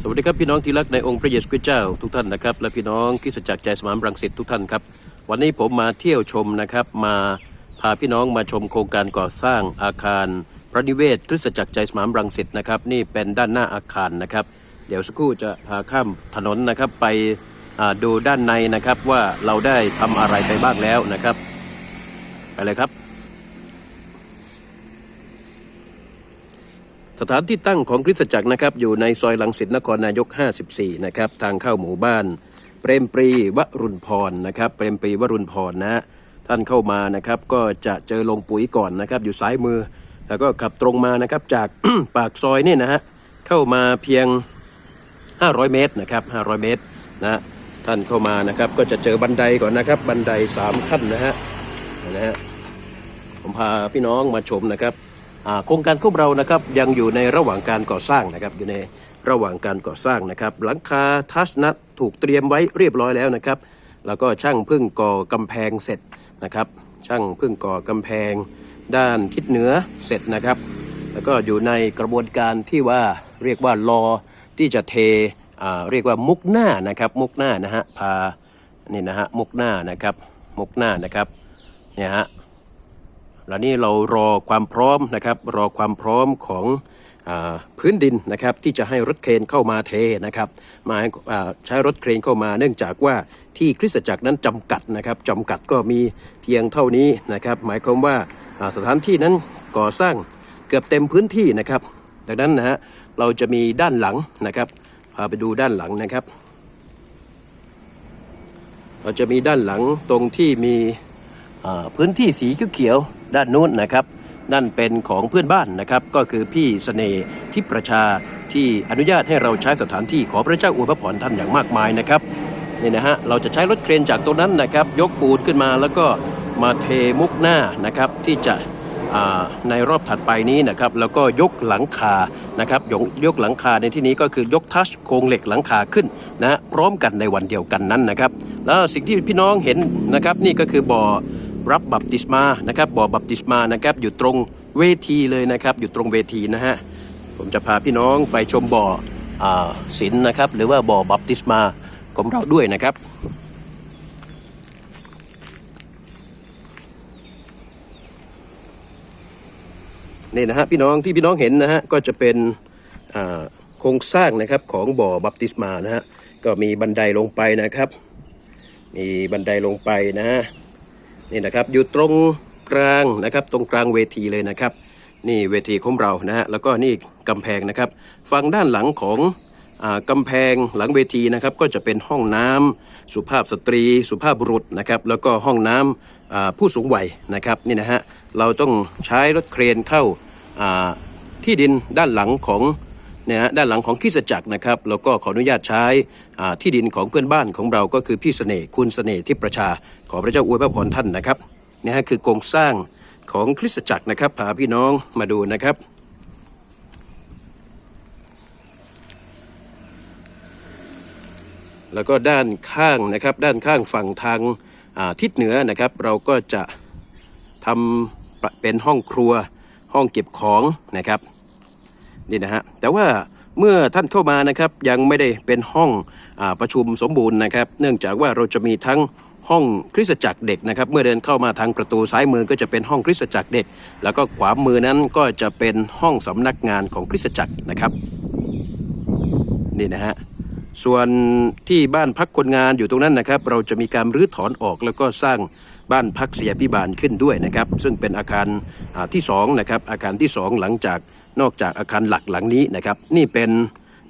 สวัสดีครับพี่น้องที่รักในองค์พระเยซูคริสต์เจ้าทุกท่านนะครับและพี่น้องคริสจักใจสมานรังสิตทุกท่านครับวันนี้ผมมาเที่ยวชมนะครับมาพาพี่น้องมาชมโครงการก่อสร้างอาคาร พระนิเวศคริสตจักรใจสมานรังสิตนะครับนี่เป็นด้านหน้าอาคารนะครับเดี๋ยวสักครู่จะพาข้ามถนนนะครับไปดูด้านในนะครับว่าเราได้ทำอะไรไปบ้างแล้วนะครับ ไปเลยครับ สถานที่ตั้งของคริสตจักรนะครับอยู่ในซอยลังสิตนครนายก 54 นะครับทางเข้าหมู่บ้าน เปรมปรีวรุณพรนะครับเปรมปรีวรุณพรนะฮะท่านเข้ามานะครับก็จะเจอลงปุ๋ยก่อนนะครับอยู่ซ้ายมือ แล้วก็ขับตรงมานะครับจาก ปากซอยนี่นะฮะเข้ามาเพียง 500 เมตรนะครับ500 เมตรนะท่านเข้ามานะครับก็จะเจอบันไดก่อนนะครับ บันได 3 ขั้นนะฮะนะฮะผมพาพี่น้องมาชมนะครับ โครงการของเรานะครับยังอยู่ในระหว่างการก่อสร้างนะครับอยู่ในระหว่างการก่อสร้างนะครับ หลังคาทัชนัทถูกเตรียมไว้เรียบร้อยแล้วนะครับ แล้วก็ช่างเพึ่งก่อกำแพงเสร็จนะครับ ช่างเพึ่งก่อกำแพง ด้านทิศเหนือเสร็จนะครับ แล้วก็อยู่ในกระบวนการที่ว่าเรียกว่ารอที่จะเทเรียกว่ามุกหน้านะครับ มุกหน้านะฮะพานี่นะฮะมุกหน้านะครับ มุกหน้านะครับเนี่ยฮะ แล้วนี่เรารอความพร้อมนะครับ รอความพร้อมของอพื้นดินนะครับที่จะให้รถเครนเข้ามาเทนะครับมาใช้รถเครนเข้ามาเนื่องจากว่าที่คริสตจักรนั้นจำกัดนะครับจำกัดก็มีเพียงเท่านี้นะครับ หมายความว่าสถานที่นั้นก่อสร้างเกือบเต็มพื้นที่นะครับ ดังนั้นนะฮะเราจะมีด้านหลังนะครับพาไปดูด้านหลังนะครับ เราจะมีด้านหลังตรงที่มี พื้นที่สีเขียวๆด้านนู้นนะครับ นั่นเป็นของเพื่อนบ้านนะครับ ก็คือพี่เสน่ห์ทิพประชาที่อนุญาตให้เราใช้สถานที่ขอพระเจ้าอวยพระพรท่านอย่างมากมายนะครับนี่นะฮะเราจะใช้รถเครนจากตรงนั้นนะครับ ยกปูนขึ้นมาแล้วก็มาเทมุกหน้านะครับที่จะในรอบถัดไปนี้นะครับแล้วก็ยกหลังคานะครับยกยกหลังคาในที่นี้ก็คือยกทัชโครงเหล็กหลังคาขึ้นนะฮะพร้อมกันในวันเดียวกันนั้นนะครับ แล้วสิ่งที่พี่น้องเห็นนะครับนี่ก็คือบ่อ รับบัพติศมานะครับบ่อบัพติศมานะครับอยู่ตรงเวทีเลยนะครับอยู่ตรงเวทีนะฮะผมจะพาพี่น้องไปชมบ่อศิลนะครับ หรือว่าบ่อบัพติศมาของเราด้วยนะครับนี่นะฮะพี่น้องที่พี่น้องเห็นนะฮะก็จะเป็นโครงสร้างนะครับของบ่อบัพติศมานะฮะก็มีบันไดลงไปนะครับ มีบันไดลงไปนะฮะ นี่นะครับอยู่ตรงกลางนะครับตรงกลางเวทีเลยนะครับ นี่เวทีของเรานะฮะแล้วก็นี่กำแพงนะครับฝั่งด้านหลังของอากำแพงหลังเวทีนะครับก็จะเป็นห้องน้ำสุภาพสตรี สุภาพบุรุษนะครับแล้วก็ห้องน้ำอ่าผู้สูงวัยนะครับนี่นะฮะเราต้องใช้รถเครนเข้าที่ดินด้านหลังของ นี่ยฮะด้านหลังของคริสตจักรนะครับแล้วก็ขออนุญาตใช้ที่ดินของเพื่อนบ้านของเราก็คือพี่เสน่ห์คุณเสน่ห์ที่ประชา ขอพระเจ้าอวยพระพรท่านนะครับเนี่ยฮะคือโครงสร้างของคริสตจักรนะครับพาพี่น้องมาดูนะครับแล้วก็ด้านข้างนะครับด้านข้างฝั่งทางาทิศเหนือนะครับ เราก็จะทำเป็นห้องครัวห้องเก็บของนะครับ นี่นะฮะแต่ว่าเมื่อท่านเข้ามานะครับยังไม่ได้เป็นห้องอประชุมสมบูรณ์นะครับ เนื่องจากว่าเราจะมีทั้งห้องคริสตจักรเด็กนะครับ เมื่อเดินเข้ามาทางประตูซ้ายมือก็จะเป็นห้องคริสตจักรเด็ก แล้วก็ขวามือนั้นก็จะเป็นห้องสำนักงานของคริสตจักรนะครับนี่นะฮะส่วนที่บ้านพักคนงานอยู่ตรงนั้นนะครับ เราจะมีการรื้อถอนออกแล้วก็สร้างบ้านพักเสียพิบาลขึ้นด้วยนะครับ ซึ่งเป็นอาคารที่สองนะครับอาคารที่สองหลังจาก นอกจากอาคารหลักหลังนี้นะครับ นี่เป็น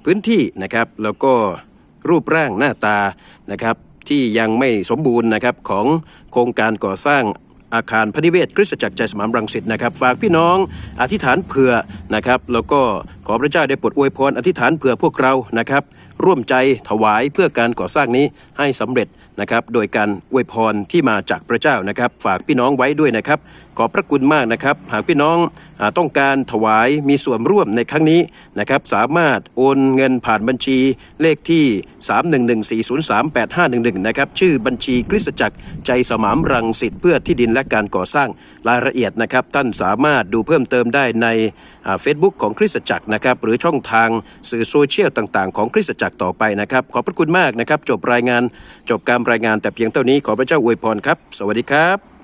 พื้นที่นะครับแล้วก็รูปร่างหน้าตานะครับที่ยังไม่สมบูรณ์นะครับของโครงการก่อสร้างอาคารพระนิเวศคริสตจักรใจสมานรังสิตนะครับ ฝากพี่น้องอธิษฐานเผื่อนะครับ แล้วก็ขอพระเจ้าได้โปรดอวยพรอธิษฐานเผื่อพวกเรานะครับ ร่วมใจถวายเพื่อการก่อสร้างนี้ให้สำเร็จนะครับ โดยการอวยพรที่มาจากพระเจ้านะครับ ฝากพี่น้องไว้ด้วยนะครับ ขอพระคุณมากนะครับ หากพี่น้องต้องการถวายมีส่วนร่วมในครั้งนี้นะครับสามารถโอนเงินผ่านบัญชีเลขที่ 311403811นะครับชื่อบัญชีคริสตจักรใจสมามรังสิตเพื่อที่ดินและการก่อสร้างรายละเอียดนะครับ ท่านสามารถดูเพิ่มเติมได้ในเฟซบุ๊กของคริสตจักรนะครับหรือช่องทางสื่อโซเชียลต่าง ๆ ของคริสตจักรต่อไปนะครับ ขอบพระคุณมากนะครับ จบรายงานจบการรายงานแต่เพียงเท่านี้ขอพระเจ้าอวยพรครับ สวัสดีครับ